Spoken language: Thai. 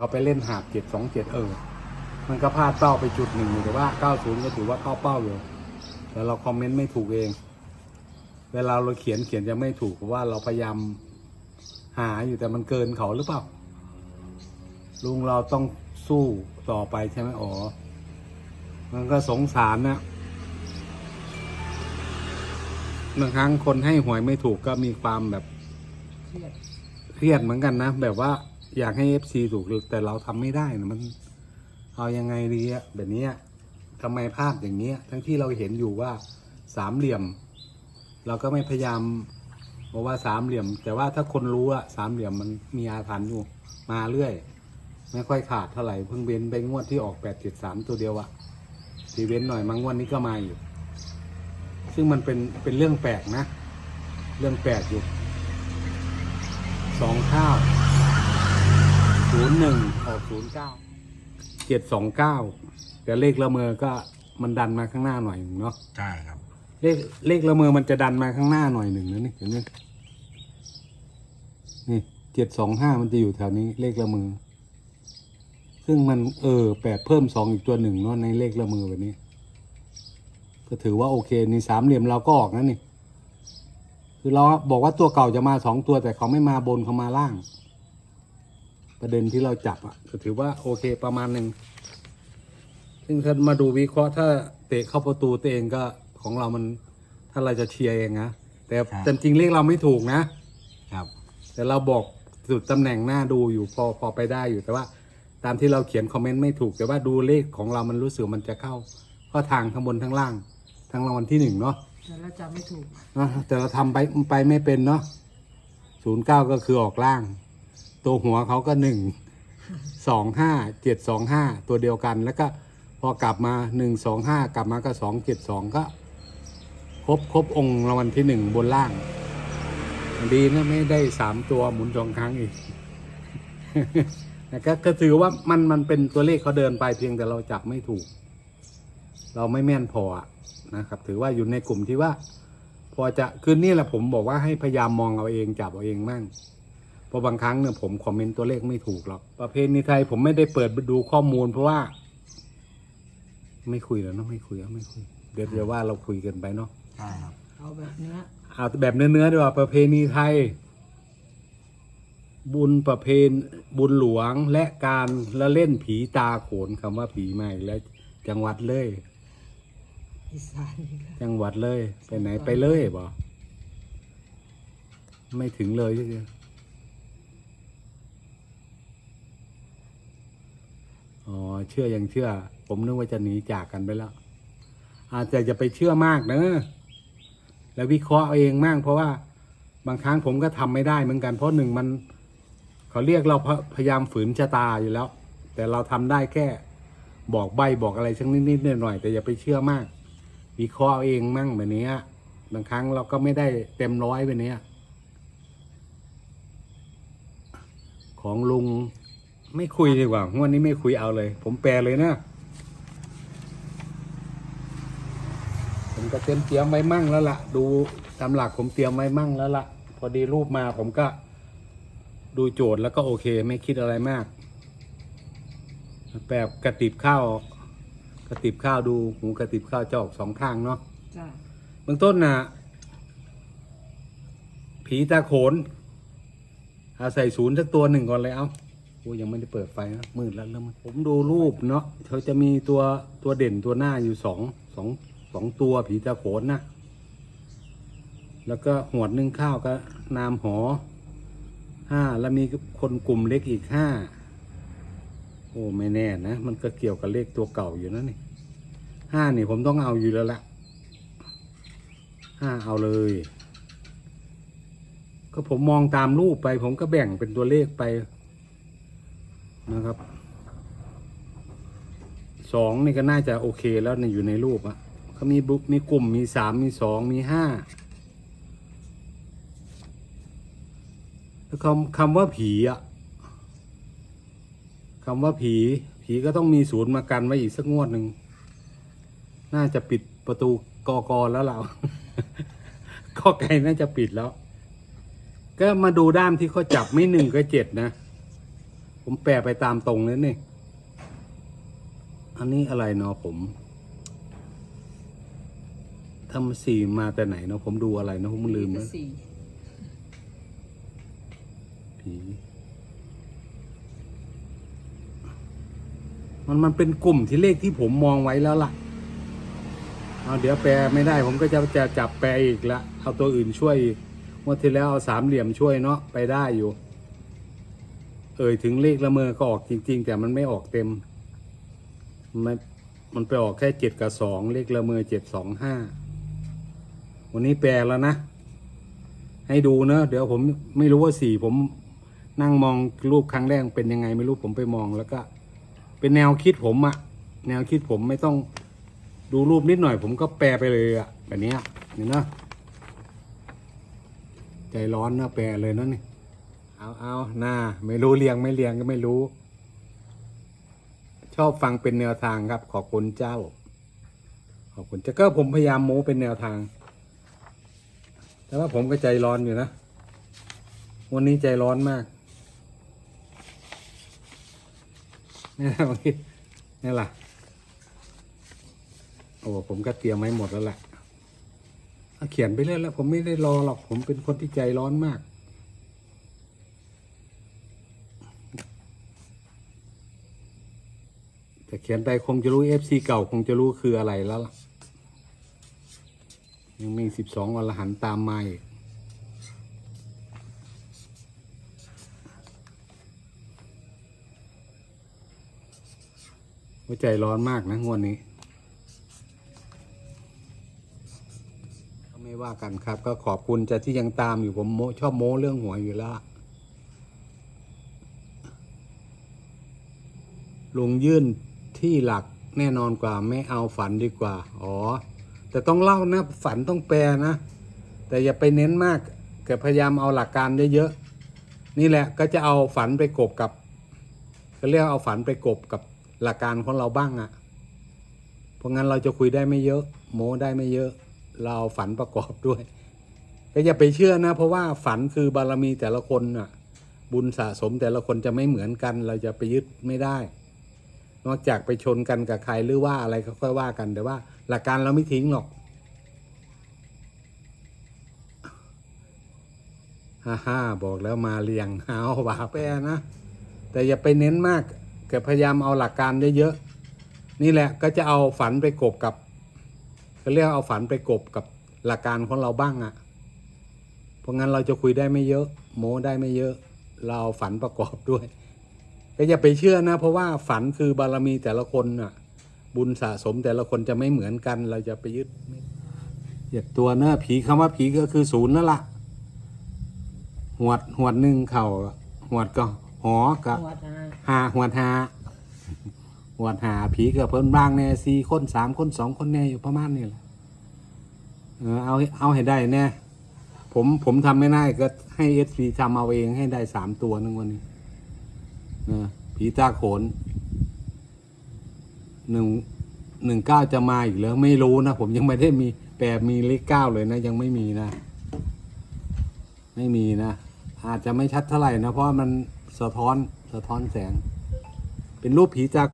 เขาไปเล่นหาบเจ็ดสองเจ็ดเออ มันก็พลาดเป้าไปจุดหนึ่งแต่ว่าเก้าศูนย์ก็ถือว่าเข้าเป้าอยู่ แต่เราคอมเมนต์ไม่ถูกเอง เวลาเราเขียนเขียนจะไม่ถูกเพราะว่าเราพยายามหาอยู่แต่มันเกินเขาหรือเปล่า ลุงเราต้องสู้ต่อไปใช่ไหมอ๋อ มันก็สงสารนะบางครั้งคนให้หวยไม่ถูกก็มีความแบบเครียดเหมือนกันนะ แบบว่า อยากให้เอฟซีถูกแต่เราทำไม่ได้นะมันเอายังไงดีอะแบบนี้ยทำไมพลาดอย่างเนี้ย ทั้งที่เราเห็นอยู่ว่าสามเหลี่ยม เราก็ไม่พยายามบอกว่าสามเหลี่ยม แต่ว่าถ้าคนรู้อะสามเหลี่ยมมันมีอาถรรพ์อยู่มาเรื่อย ไม่ค่อยขาดเท่าไหร่เพิ่งเว้นไปงวดที่ออกแปดเจ็ดสามตัวเดียวอะทีเว้นหน่อยมังวันนี้ก็มาอยู่ ซึ่งมันเป็นเป็นเรื่องแปลกนะ เรื่องแปลกอยู่สองข้าว ศูนย์หนึ่งออกศูนย์เก้าเจ็ดสองเก้าแต่เลขละเมอก็มันดันมาข้างหน้าหน่อยหนึ่งเนาะใช่ครับ เลขเลขละเมอมันจะดันมาข้างหน้าหน่อยหนึ่งนะนี่เห็นไหมนี่เจ็ดสองห้ามันจะอยู่แถวนี้เลขละเมอซึ่งมันเออแปดเพิ่มสองอีกตัวหนึ่งเนาะในเลขละเมอแบบนี้ ก็ถือว่าโอเคนี่สามเหลี่ยมเราก็ออกนะนี่ คือเราบอกว่าตัวเก่าจะมาสองตัวแต่เขาไม่มาบนเขามาล่าง ประเด็นที่เราจับอะก็ถือว่าโอเคประมาณหนึ่งซึ่งถ้ามาดูวิเคราะห์ถ้าเตะเข้าประตูตัวเองก็ของเรามันถ้าเราจะเชียร์เองนะแต่ครับแต่จริงเลขเราไม่ถูกนะ ครับ แต่เราบอกจุดตำแหน่งหน้าดูอยู่พอพอไปได้อยู่แต่ว่า ตามที่เราเขียนคอมเมนต์ไม่ถูกแต่ว่าดูเลขของเรามันรู้สึกมันจะเข้าข้อทางทั้งบนทั้งล่างทั้งรางวัลที่หนึ่งเนาะแต่เราจำไม่ถูกอะแต่เราทำไปไปไม่เป็นเนาะศูนย์เก้าก็คือออกล่าง ตัวหัวเขาก็หนึ่งสองห้าเจ็ดสองห้าตัวเดียวกัน แล้วก็พอกลับมาหนึ่งสองห้ากลับมาก็สองเจ็ดสองก็ ครบครบองค์รางวัลที่หนึ่งบนล่าง ดีนะไม่ได้สามตัวหมุนสองครั้งอีกแต่ก็ก็ถือว่ามันมันเป็นตัวเลขเขาเดินไปเพียงแต่เราจับไม่ถูก เราไม่แม่นพอนะครับ ถือว่าอยู่ในกลุ่มที่ว่า พอจะคือนี่แหละผมบอกว่าให้พยายามมองเอาเองจับเอาเองมั่ง เพราะบางครั้งเนี่ยผมคอมเมนต์ตัวเลขไม่ถูกหรอกประเพณีไทยผมไม่ได้เปิดดูข้อมูลเพราะว่า ไม่คุยแล้วเนาะไม่คุยแล้วไม่คุย เดี๋ยวเดี๋ยวว่าเราคุยกันไปเนาะใช่ครับเอาแบบเนี้ยเอาแบบเนื้อๆดีกว่าประเพณีไทย บุญประเพณบุญหลวงและการละเล่นผีตาโขนคำว่าผีใหม่แล้วจังหวัดเลย อีสานนี่ค่ะจังหวัดเลย ไปไหนไปเลยบ่ไม่ถึงเลยใช่ไหมอ๋อ เชื่อยังเชื่อ ผมนึกว่าจะหนีจากกันไปแล้ว อาจจะจะไปเชื่อมากเนอะแล้ววิเคราะห์เอาเองมาก เพราะว่าบางครั้งผมก็ทำไม่ได้เหมือนกันเพราะหนึ่งมันเขาเรียกเราพพยายามฝืนชะตาอยู่แล้ว แต่เราทำได้แค่บอกใบบอกอะไรสักนิดๆหน่อยๆแต่อย่าไปเชื่อมาก วิเคราะห์เอาเองมั่งแบบนี้บางครั้งเราก็ไม่ได้เต็มร้อยแบบนี้ของลุง ไม่คุยดีกว่างวดนี้ไม่คุยเอาเลย ผมแปลเลยนะ ผมก็เตรียมเตรียมไว้มั่งแล้วล่ะ ดูตามหลักผมเตรียมไว้มั่งแล้วล่ะ พอดีรูปมาผมก็ ดูโจทย์แล้วก็โอเค ไม่คิดอะไรมากแบบกระติบข้าวกระติบข้าวดูหูกระติบข้าวจะออกสองข้างเนาะจ้าเบื้องต้นน่ะผีตาโขนเอาใส่ศูนย์สักตัวหนึ่งก่อนเลยเอา โอ้ยังไม่ได้เปิดไฟนะมืดแล้วเริ่มมืดผมดูรูปเนาะเขาจะมีตัวตัวเด่นตัวหน้าอยู่สองสองสองตัวผีตาโขนนะแล้วก็หวดนึ่งข้าวก็นามหอห้าแล้วมีคนกลุ่มเล็กอีกห้าโอ้ไม่แน่นะ มันก็เกี่ยวกับเลขตัวเก่าอยู่นะนี่ห้านี่ผมต้องเอาอยู่แล้วละห้าเอาเลย ก็ผมมองตามรูปไป ผมก็แบ่งเป็นตัวเลขไป นะครับสองนี่ก็น่าจะโอเคแล้วในอยู่ในรูปอะเขามีบุ๊กมีกลุ่มมีสามมีสองมีห้าแล้วคำคำว่าผีอะคำว่าผี ผีก็ต้องมีศูนย์มากันไว้อีกสักงวดหนึ่ง น่าจะปิดประตูกอกอแล้วเราก็ไก่น่าจะปิดแล้ว ก็มาดูด้ามที่เขาจับไม่หนึ่งก็เจ็ดนะ ผมแปลไปตามตรงเลยนี่ อันนี้อะไรเนาะผมทำสี่มาแต่ไหนเนาะผมดูอะไรเนาะผมลืมก็นะสี่ผีมันมันเป็นกลุ่มที่เลขที่ผมมองไว้แล้วล่ะเอาเดี๋ยวแปลไม่ได้ ผมก็จะจะจับแปลอีกละเอาตัวอื่นช่วยอีกงวันที่แล้วเอาสามเหลี่ยมช่วยเนาะไปได้อยู่ เอ่ยถึงเลขละเมอก็ออกจริง ๆ แต่มันไม่ออกเต็ม มันมันไปออกแค่เจ็ดกับสองเลขละเมอเจ็ดสองห้าวันนี้แปลแล้วนะ ให้ดูเนอะเดี๋ยวผมไม่รู้ว่าสี่ผมนั่งมองรูปครั้งแรกเป็นยังไงไม่รู้ผมไปมองแล้วก็ เป็นแนวคิดผมอะแนวคิดผมไม่ต้องดูรูปนิดหน่อย ผมก็แปลไปเลยอะแบบนี้ยนี่นะใจร้อนนะแปลเลยนะนี่ เอาเอาหน้าไม่รู้เรียงไม่เรียงก็ไม่รู้ ชอบฟังเป็นแนวทางครับ ขอบคุณเจ้า ขอบคุณเจ้าก็ผมพยายามโม้เป็นแนวทาง แต่ว่าผมก็ใจร้อนอยู่นะ วันนี้ใจร้อนมากนี่แหละนี่แหละโอ้ผมก็เตรียมไว้หมดแล้วแหละเขียนไปเรื่อยแล้ว ผมไม่ได้รอหรอก ผมเป็นคนที่ใจร้อนมาก แต่เขียนไปคงจะรู้เอฟซีเก่าคงจะรู้คืออะไรแล้วล่ะ ยังมีสิบสองอรหันต์ตามมาอีกหัวใจร้อนมากนะงวดนี้ไม่ว่ากันครับ ก็ขอบคุณจะที่ยังตามอยู่ผมโมชอบโม้เรื่องหวยอยู่แล้วลุงยื่น ที่หลักแน่นอนกว่าไม่เอาฝันดีกว่า อ๋อ แต่ต้องเล่านะฝันต้องแปลนะ แต่อย่าไปเน้นมากแกพยายามเอาหลักการเยอะๆนี่แหละก็จะเอาฝันไปกบกับก็เรียกเอาฝันไปกบกับหลักการของเราบ้างอะ่ะ เพราะงั้นเราจะคุยได้ไม่เยอะ โม้ได้ไม่เยอะ เราเอาฝันประกอบด้วย ก็อย่าไปเชื่อนะ เพราะว่าฝันคือบารมีแต่ละคนน่ะ บุญสะสมแต่ละคนจะไม่เหมือนกัน เราจะไปยึดไม่ได้ นอกจากไปชนกันกับใครหรือว่าอะไรก็ค่อยว่ากันแต่ว่า หลักการเราไม่ทิ้งหรอกฮ่าฮ่าบอกแล้วมาเรียงเอาวาไปนะ แต่อย่าไปเน้นมากแกพยายามเอาหลักการเยอะๆนี่แหละก็จะเอาฝันไปกบกับก็เรียกเอาฝันไปกบกับหลักการของเราบ้างอะ่ะ เพราะงั้นเราจะคุยได้ไม่เยอะ โม้ได้ไม่เยอะ เราฝันประกอบด้วย ก็อย่าไปเชื่อนะ เพราะว่าฝันคือบารมีแต่ละคนน่ะ บุญสะสมแต่ละคนจะไม่เหมือนกัน เราจะไปยึดไม่เหยียดตัวเนอะผีคำว่าผีก็คือศูนย์นั่นแหละหวดหวดหนึ่งเข่าหวดก็หอกับหัวตาหาหวดหาหวดหาผีกับเพิ่นบ้างแน่สี่คนสามคนสองคนแน่อยู่ประมาณนี้แหละเออเอาเอาให้ได้แน่ผมผมทำไม่ได้ก็ให้เอสพีทำเอาเองให้ได้สามตัวนึงวันนี้ ผีตาโขนหนึ่งหนึ่งเก้าจะมาอีกเหรือไม่รู้นะผมยังไม่ได้มีแปดมีเลขเก้าเลยนะ ยังไม่มีนะ ไม่มีนะ อาจจะไม่ชัดเท่าไหร่นะ เพราะมันสะท้อนสะท้อนแสง เป็นรูปผีจาก